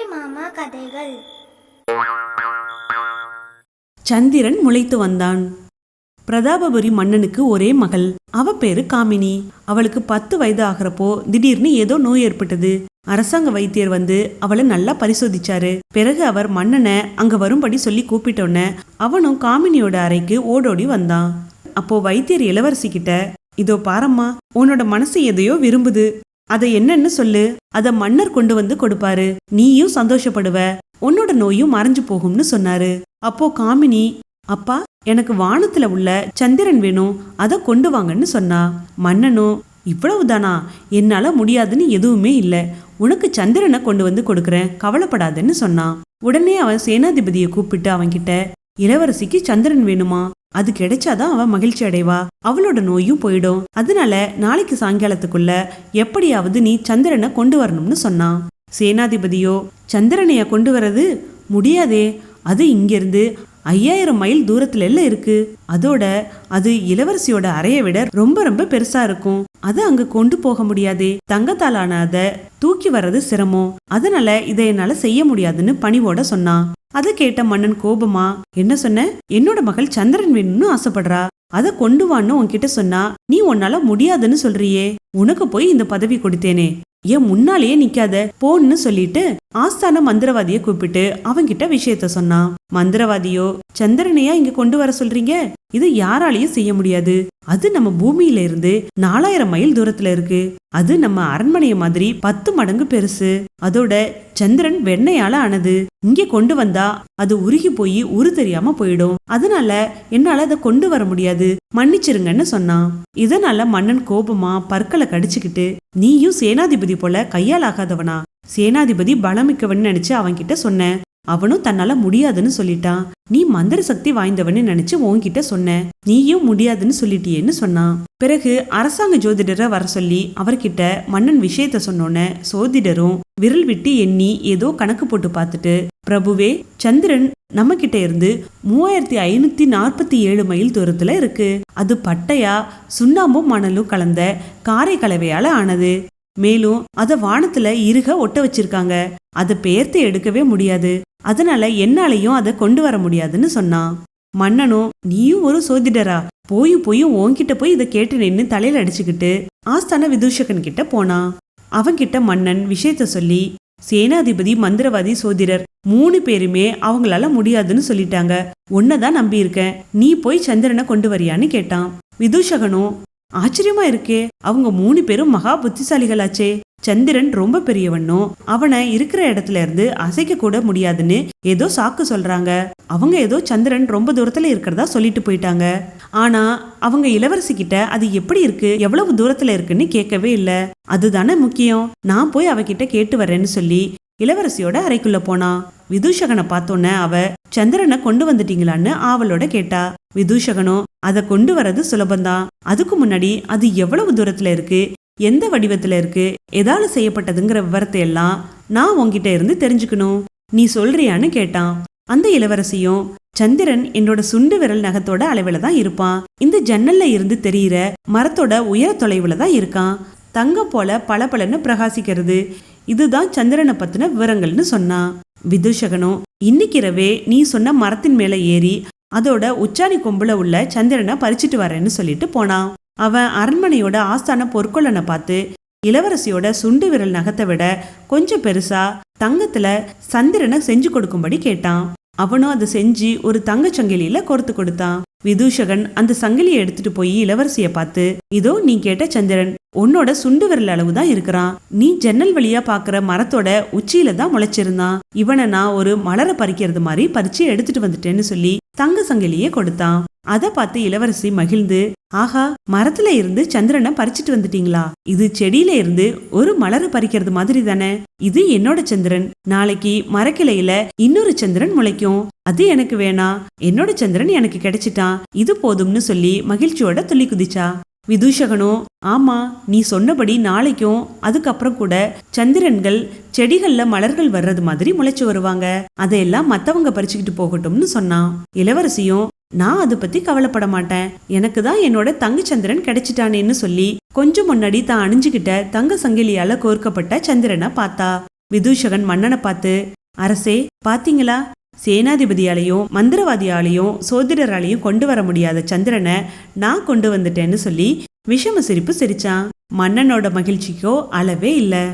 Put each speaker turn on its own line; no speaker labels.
அம்புலி மாமா கதைகள்.
சந்திரன் முளைத்து வந்தான். பிரதாபபுரி மன்னனுக்கு ஒரே மகள். அவ பேரு காமினி. அவளுக்கு பத்து வயது ஆகிறப்போ திடீர்னு ஏதோ நோய் ஏற்பட்டது. அரசாங்க வைத்தியர் வந்து அவளை நல்லா பரிசோதிச்சாரு. பிறகு அவர் மன்னனை அங்க வரும்படி சொல்லி கூப்பிட்டோன்ன அவனும் காமினியோட அறைக்கு ஓடோடி வந்தான். அப்போ வைத்தியர் இளவரசி கிட்ட இதோ பாரம்மா உன்னோட மனசு எதையோ விரும்புது. அதை என்னன்னு சொல்லு. அத மன்னர் கொண்டு வந்து கொடுப்பாரு. நீயும் சந்தோஷப்படுவ. உன்னோட நோயும் மறைஞ்சு போகும்னு சொன்னாரு. அப்போ காமினி அப்பா எனக்கு வானத்துல உள்ள சந்திரன் வேணும். அதை கொண்டு வாங்கன்னு சொன்னா. மன்னனும் இவ்வளவுதானா? என்னால முடியாதுன்னு எதுவுமே இல்ல. உனக்கு சந்திரனை கொண்டு வந்து கொடுக்கறேன். கவலைப்படாதன்னு சொன்னான் உடனே அவன் சேனாதிபதியை கூப்பிட்டு அவன்கிட்ட இளவரசிக்கு சந்திரன் வேணுமா? அது கிடைச்சாதான் அவ மகிழ்ச்சி அடைவா. அவளோட நோயும் போயிடும். அதனால நாளைக்கு சாயங்காலத்துக்குள்ள எப்படியாவது நீ சந்திரனை கொண்டு வரணும்னு சொன்னான். சேனாதிபதியோ சந்திரனைய கொண்டு வரது முடியாதே. அது இங்கிருந்து ஐயாயிரம் மைல் தூரத்துல எல்லாம் இருக்கு. அதோட அது இளவரசியோட அறையை விட ரொம்ப ரொம்ப பெருசா இருக்கும். அதை அங்க கொண்டு போக முடியாதே. தங்கத்தாலான அதை தூக்கி வர்றது சிரமம். அதனால இதை என்னால செய்ய முடியாதுன்னு பணிவோட சொன்னான். அதை கேட்ட மன்னன் கோபமா என்ன சொன்ன? என்னோட மகள் சந்திரன் வேணும்னு ஆசைப்படுறா. அதை கொண்டு வான்னு உன்கிட்ட சொன்னா நீ உன்னால முடியாதுன்னு சொல்றியே. உனக்கு போய் இந்த பதவி கொடுத்தேனே. ஏன் முன்னாலேயே நிக்காத போன்னு சொல்லிட்டு ஆஸ்தான மந்திரவாதிய கூப்பிட்டு அவன்கிட்ட விஷயத்த சொன்னான். மந்திரவாதியோ சந்திரனையா இங்க கொண்டு வர சொல்றீங்க? இது யாராலையும் செய்ய முடியாது. அது நம்ம பூமியில இருந்து நாலாயிரம் மைல் தூரத்துல இருக்கு. அது நம்ம அரண்மனைய மாதிரி பத்து மடங்கு பெருசு. அதோட சந்திரன் வெண்ணையால ஆனது. இங்கே கொண்டு வந்தா அது உருகி போய் உரு தெரியாம போயிடும். அதனால என்னால அதை கொண்டு வர முடியாது. மன்னிச்சிருங்கன்னு சொன்னான். இதனால மன்னன் கோபமா பற்களை கடிச்சுக்கிட்டு நீயும் சேனாதிபதி போல கையால் ஆகாதவனா? சேனாதிபதி பலமிக்கவன் நினைச்சு அவன்கிட்ட சொன்னேன். அவனும் தன்னால முடியாதுன்னு சொல்லிட்டான் நீ மந்திர சக்தி வாய்ந்தவன்னு நினைச்சு உன்கிட்ட சொன்ன. நீயும் முடியாதுன்னு சொல்லிட்டியேன்னு சொன்னான் பிறகு அரசாங்க ஜோதிடரை வர சொல்லி அவர்கிட்ட மன்னன் விஷயத்த சொன்னோன்ன சோதிடரும் விரல் விட்டு எண்ணி ஏதோ கணக்கு போட்டு பார்த்துட்டு பிரபுவே சந்திரன் நம்ம கிட்ட இருந்து மூவாயிரத்தி ஐநூத்தி நாற்பத்தி ஏழு மைல் தூரத்துல இருக்கு. அது பட்டையா சுண்ணாம்பும் மணலும் கலந்த காரை கலவையால ஆனது. மேலும் அதை வானத்துல இருக ஒட்ட வச்சிருக்காங்க. அதை பெயர்த்து எடுக்கவே முடியாது. அதனால என்னாலையும் அதை கொண்டு வர முடியாதுன்னு சொன்னான் மன்னனும் நீயும் ஒரு சோதிடரா? போய் போய் உன்கிட்ட போய் இதை கேட்டு நின்று தலையில அடிச்சுக்கிட்டு ஆஸ்தான விதூஷகன் கிட்ட போனான் அவன்கிட்ட மன்னன் விஷயத்த சொல்லி சேனாதிபதி மந்திரவாதி சோதிடர் மூணு பேருமே அவங்களால முடியாதுன்னு சொல்லிட்டாங்க. உன்னதான் நம்பி இருக்கேன் நீ போய் சந்திரனை கொண்டு வரியான்னு கேட்டான். விதூஷகனும் ஆச்சரியமா இருக்கே. அவங்க மூணு பேரும் மகா புத்திசாலிகளாச்சே. சந்திரன் ரொம்ப பெரியவனும் அவனை இருக்கிற இடத்துல இருந்து அசைக்க கூட முடியாதுன்னு ஏதோ சாக்கு சொல்றாங்க. அவங்க ஏதோ சந்திரன் ரொம்ப தூரத்துல இருக்கிறதா சொல்லிட்டு போயிட்டாங்க. ஆனா அவங்க இளவரசி கிட்ட அது எப்படி இருக்கு எவ்வளவு தூரத்துல இருக்குன்னு கேட்கவே இல்ல. அதுதானே முக்கியம். நான் போய் அவகிட்ட கேட்டு வரேன்னு சொல்லி இளவரசியோட அறைக்குள்ள போனா. விதூஷகனை பார்த்தோன்னே அவ சந்திரனை கொண்டு வந்துட்டீங்களான்னு ஆவலோட கேட்டா. விதூஷகனும் அதை கொண்டு வர்றது சுலபந்தான் அதுக்கு முன்னாடி அது எவ்வளவு தூரத்துல இருக்கு எந்த வடிவத்துல இருக்கு எதால செய்யப்பட்டதுங்கிற விவரத்தை எல்லாம் நான் உன்கிட்ட இருந்து தெரிஞ்சுக்கணும். நீ சொல்றியான்னு கேட்டான். அந்த இளவரசியும் சந்திரன் என்னோட சுண்டு விரல் நகத்தோட அளவில் தான் இருப்பான். இந்த ஜன்னல்ல இருந்து தெரியிற மரத்தோட உயர தொலைவுல தான் இருக்கான். தங்கம் போல பளபளன்னு பிரகாசிக்கிறது. இதுதான் சந்திரனை பத்தின விவரங்கள்னு சொன்னான். விதூஷகனும் இன்னைக்கிறவே நீ சொன்ன மரத்தின் மேல ஏறி அதோட உச்சாணி கொம்புல உள்ள சந்திரனை பறிச்சிட்டு வரேன்னு சொல்லிட்டு போனான். அவன் அரண்மனையோட ஆஸ்தான பொற்கொள்ளனை பார்த்து இளவரசியோட சுண்டு விரல் நகத்தை விட கொஞ்சம் பெருசா தங்கத்துல சந்திரனை செஞ்சு கொடுக்கும்படி கேட்டான். அவனும் அதை செஞ்சு ஒரு தங்கச் சங்கிலியில கோர்த்து கொடுத்தான். விதூஷகன் அந்த சங்கிலியை எடுத்துட்டு போய் இளவரசிய பார்த்து இதோ நீ கேட்ட சந்திரன் உன்னோட சுண்டு விரல் அளவு தான் இருக்கிறான். நீ ஜன்னல் வழியா பாக்குற மரத்தோட உச்சியில தான் முளைச்சிருந்தான். இவனை நான் ஒரு மலரை பறிக்கிறது மாதிரி பறிச்சு எடுத்துட்டு வந்துட்டேன்னு சொல்லி தங்க சங்கிலியே கொடுத்தான். அதை பார்த்து இளவரசி மகிழ்ந்து ஆஹா மரத்துல இருந்து சந்திரனை பறிச்சிட்டு வந்துட்டீங்களா? இது செடியில இருந்து ஒரு மலரை பறிக்கிறது மாதிரி தானே? இது என்னோட சந்திரன். நாளைக்கு மரக்கிளையில இன்னொரு சந்திரன் முளைக்கும். அது எனக்கு வேணாம் என்னோட சந்திரன் எனக்கு கிடைச்சிட்டான். இது போதும்னு சொல்லி மகிழ்ச்சியோட துள்ளி குதிச்சா. விதூஷகனும் ஆமா நீ சொன்னபடி நாளைக்கும் அதுக்கப்புறம் கூட சந்திரன்கள் செடிகள்ல மலர்கள் வர்றது மாதிரி முளைச்சு வருவாங்க. அதையெல்லாம் மத்தவங்க பறிச்சுக்கிட்டு போகட்டும்னு சொன்னான். இளவரசியும் நான் அதை பத்தி கவலைப்பட மாட்டேன். எனக்கு தான் என்னோட தங்கச்சந்திரன் கிடைச்சிட்டானேன்னு சொல்லி கொஞ்சம் முன்னாடி தான் அணிஞ்சுகிட்ட தங்க சங்கிலியால கோர்க்கப்பட்ட சந்திரனை பார்த்தா. விதூஷகன் மன்னனை பார்த்து அரசே பாத்தீங்களா? சேனாதிபதியாலையும் மந்திரவாதியாலையும் சோதிடராலையும் கொண்டு வர முடியாத சந்திரனை நான் கொண்டு வந்துட்டேன்னு சொல்லி விஷம சிரிப்பு சிரிச்சான். மன்னனோட மகிழ்ச்சிக்கோ அளவே இல்லை.